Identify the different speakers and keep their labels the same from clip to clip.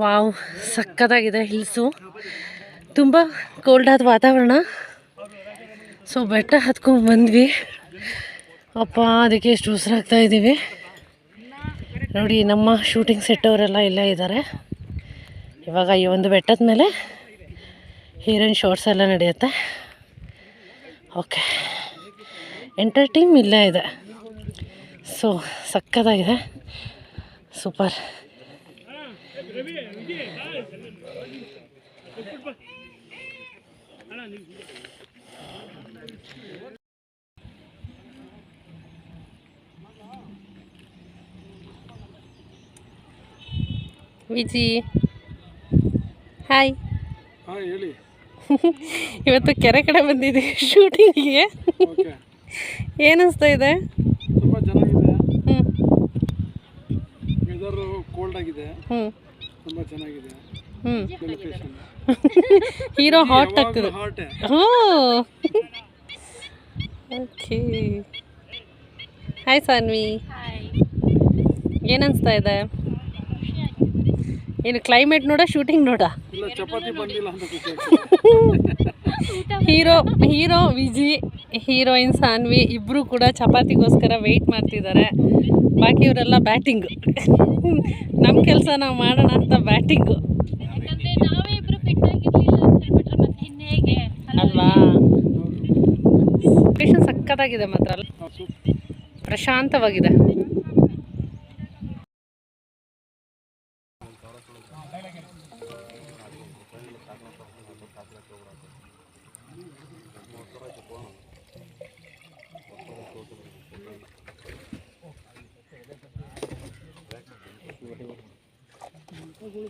Speaker 1: Wow ಸಕ್ಕತ್ತಾಗಿದೆ hills. ತುಂಬ cold ಆದ ವಾತಾವರಣ. ಸೊ ಬೆಟ್ಟ ಹತ್ಕೊಂಡು ಬಂದ್ವಿ. ಅಪ್ಪ, ಅದಕ್ಕೆ ಎಷ್ಟು ಉಸಿರಾಗ್ತಾ ಇದ್ದೀವಿ. ನೋಡಿ, ನಮ್ಮ ಶೂಟಿಂಗ್ ಸೆಟ್ ಅವರೆಲ್ಲ ಇಲ್ಲೇ ಇದ್ದಾರೆ. ಇವಾಗ ಈ ಒಂದು ಬೆಟ್ಟದ ಮೇಲೆ ಹೀರೋಯಿನ್ ಶಾರ್ಟ್ಸ್ ಎಲ್ಲ ನಡೆಯುತ್ತೆ. ಓಕೆ ಎಂಟರ್ ಟೀಮ್ ಇಲ್ಲೇ ಇದೆ. ಸೊ ಸಕ್ಕತ್ತಾಗಿದೆ ಸೂಪರ್ ವಿಜಿ. ಹಾಯ್
Speaker 2: ಹೇಳಿ.
Speaker 1: ಇವತ್ತು ಕೆರೆ ಕಡೆ ಬಂದಿದ್ದೀವಿ ಶೂಟಿಂಗಿಗೆ. ಏನಿಸ್ತಾ ಇದೆ?
Speaker 2: ತುಂಬ ಚೆನ್ನಾಗಿದೆ.
Speaker 1: ಹ್ಞೂ
Speaker 2: ವೆದರು ಕೋಲ್ಡ್ ಆಗಿದೆ.
Speaker 1: ಹ್ಞೂ
Speaker 2: ತುಂಬ ಚೆನ್ನಾಗಿದೆ.
Speaker 1: ಹ್ಞೂ ಹೀರೋ ಹಾಟ್ ಟಕ್
Speaker 2: ಹಾರ್ಟೆ
Speaker 1: ಓಕೆ ಹಾಯ್ ಸಾನ್ವಿ ಏನನ್ಸ್ತಾ ಇದೆ? ಏನು ಕ್ಲೈಮೇಟ್ ನೋಡ ಶೂಟಿಂಗ್ ನೋಡ?
Speaker 2: ಇಲ್ಲ ಚಪಾತಿ ಬಂದಿಲ್ಲ ಅಂತ ಖುಷಿ
Speaker 1: hero hero Viji heroine Saanvi ಇಬ್ಬರು ಕೂಡ ಚಪಾತಿಗೋಸ್ಕರ ವೆಯ್ಟ್ ಮಾಡ್ತಿದ್ದಾರೆ. ಬಾಕಿಯವರೆಲ್ಲ ಬ್ಯಾಟಿಂಗು. ನಮ್ಮ ಕೆಲಸ ನಾವು ಮಾಡೋಣ ಅಂತ ಬ್ಯಾಟಿಂಗು. ಅಲ್ವಾ? ಲೊಕೇಶನ್ ಸಕ್ಕತ್ತಾಗಿದೆ ಮಾತ್ರ ಅಲ್ಲ ಪ್ರಶಾಂತವಾಗಿದೆ.
Speaker 3: Camera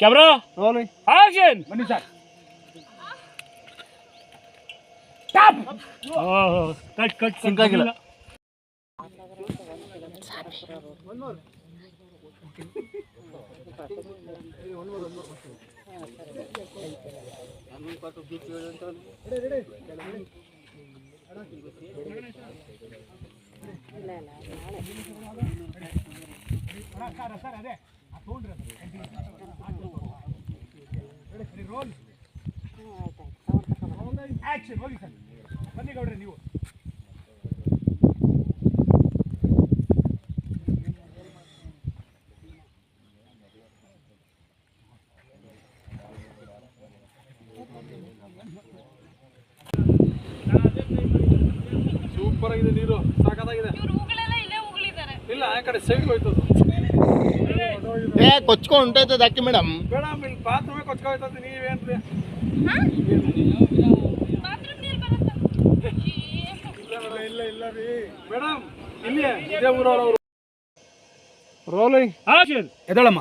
Speaker 3: camera?
Speaker 2: Rolling
Speaker 3: action.
Speaker 2: ಬನ್ನಿ ಸರ್.
Speaker 3: ಕಟ್ ಕಟ್
Speaker 2: ಸಿಂಕ್ ಆಗಿಲ್ಲ.
Speaker 3: ಆಕ್ಷನ್ ಹೋಗಿ ಸರ್ ಬನ್ನಿ ಗೌಡ್ರೆ ನೀವು
Speaker 2: ಸೂಪರ್ ಆಗಿದೆ ನೀರು. ಸಾಕಾಗಿದೆ
Speaker 4: ಇಲ್ಲೇ ಉಗುಳಿದ್ದಾರೆ
Speaker 2: ಇಲ್ಲ ಆ ಕಡೆ ಸೈಡ್ ಹೋಯ್ತು.
Speaker 5: ಏ ಕೊಚ್ಕೊಂಡು ಅಕ್ಕಿ ಮೇಡಮ್
Speaker 2: ಬೇಡ ಇಲ್ಲಿ ಬಾತ್ರೂಮೇ ಕೊಚ್ಕೋಯ್ತದೆ ನೀವೇನ್ರಿ
Speaker 4: ಬಾತ್ರೂಮ್ ನೀರು ಬರುತ್ತಾ
Speaker 2: ಇಲ್ಲ ಇಲ್ಲ ಇಲ್ಲ ರೀ ಮೇಡಮ್ ಇಲ್ಲಿ ಇದೇ ಊರವ್ರು ರೋಲಿಂಗ್
Speaker 3: ಆಕ್ಷನ್ ಎದಳಮ್ಮ